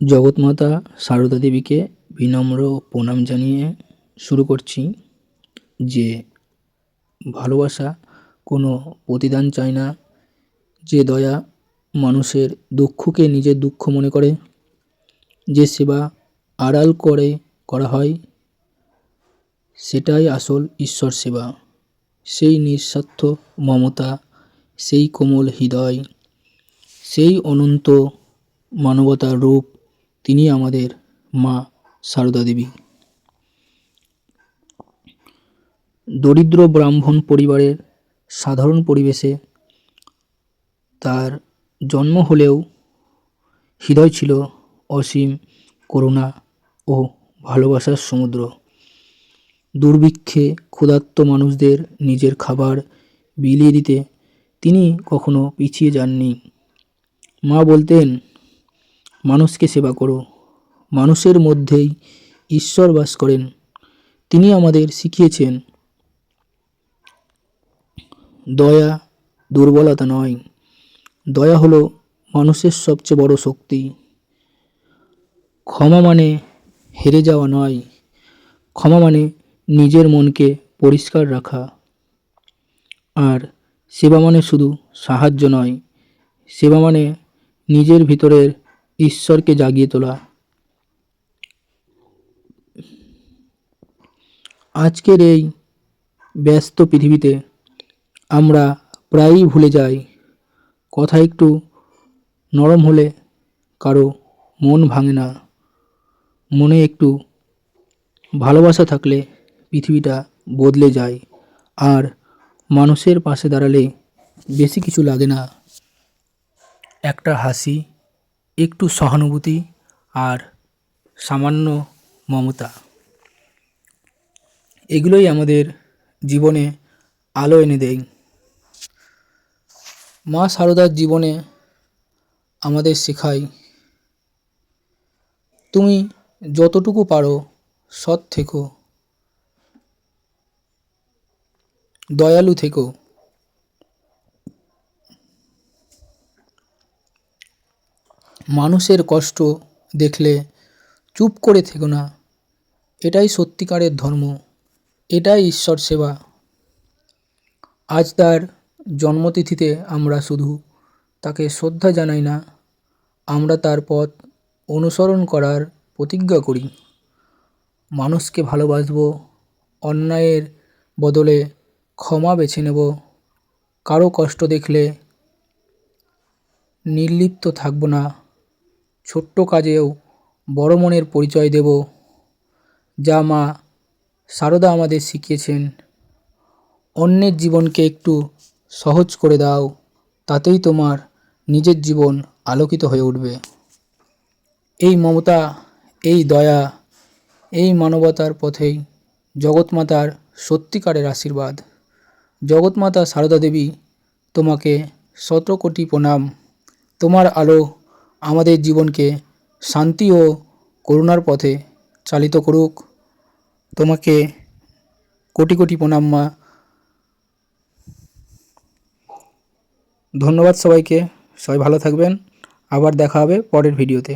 জগৎমাতা সারদা দেবীকে বিনম্র প্রণাম জানিয়ে শুরু করছি যে ভালোবাসা কোনো প্রতিদান চায় না, যে দয়া মানুষের দুঃখকে নিজের দুঃখ মনে করে, যে সেবা আড়াল করে করা হয়, সেটাই আসল ঈশ্বর সেবা। সেই নিঃস্বার্থ মমতা, সেই কোমল হৃদয়, সেই অনন্ত মানবতার রূপ তিনি আমাদের মা সারদা দেবী। দরিদ্র ব্রাহ্মণ পরিবারের সাধারণ পরিবেশে তার জন্ম হলেও হৃদয় ছিল অসীম করুণা ও ভালোবাসার সমুদ্র। দুর্ভিক্ষে ক্ষুধার্ত মানুষদের নিজের খাবার বিলিয়ে দিতে তিনি কখনো পিছিয়ে যাননি। মা বলতেন মানুষকে সেবা করো। মানুষের মধ্যেই ঈশ্বর বাস করেন। তিনি আমাদের শিখিয়েছেন, দয়া দুর্বলতা নয়। দয়া হলো মানুষের সবচেয়ে বড় শক্তি। ক্ষমা মানে হেরে যাওয়া নয়। ক্ষমা মানে নিজের মনকে পরিষ্কার রাখা। আর সেবা মানে শুধু সাহায্য নয়। সেবা মানে নিজের ভিতরের ঈশ্বরকে জাগিয়ে তোলা। আজকের এই ব্যস্ত পৃথিবীতে আমরা প্রায়ই ভুলে যাই, কথা একটু নরম হলে কারও মন ভাঙে না। মনে একটু ভালোবাসা থাকলে পৃথিবীটা বদলে যায়, আর মানুষের পাশে দাঁড়ালে বেশি কিছু লাগে না। একটা হাসি একটু সহানুভূতি আর সামান্য মমতা। এগুলোই আমাদের জীবনে আলো এনে দেয়। মা সারদার জীবনে আমাদের শেখায়, তুমি যতটুকু পারো সৎ থেকো, দয়ালু থেকো। মানুষের কষ্ট দেখলে চুপ করে থেকো না। এটাই সত্যিকারের ধর্ম, এটাই ঈশ্বর সেবা। আজ তার জন্মতিথিতে আমরা শুধু তাকে শ্রদ্ধা জানাই না, আমরা তার পথ অনুসরণ করার প্রতিজ্ঞা করি। মানুষকে ভালোবাসবো, অন্যায়ের বদলে ক্ষমা বেছে নেব। কারও কষ্ট দেখলে নির্লিপ্ত থাকব না। ছোট্ট কাজেও বড় মনের পরিচয় দেব, যা মা সারদা আমাদের শিখিয়েছেন। অন্যের জীবনকে একটু সহজ করে দাও, তাতেই তোমার নিজের জীবন আলোকিত হয়ে উঠবে। এই মমতা, এই দয়া, এই মানবতার পথেই জগৎমাতার সত্যিকারের আশীর্বাদ। জগৎমাতা সারদা দেবী, তোমাকে শত কোটি প্রণাম। তোমার আলো আমাদের জীবনকে শান্তি ও করুণার পথে চালিত করুক। তোমাকে কোটি কোটি প্রণাম, মা। ধন্যবাদ সবাইকে। সবাই ভালো থাকবেন। আবার দেখা হবে পরের ভিডিওতে।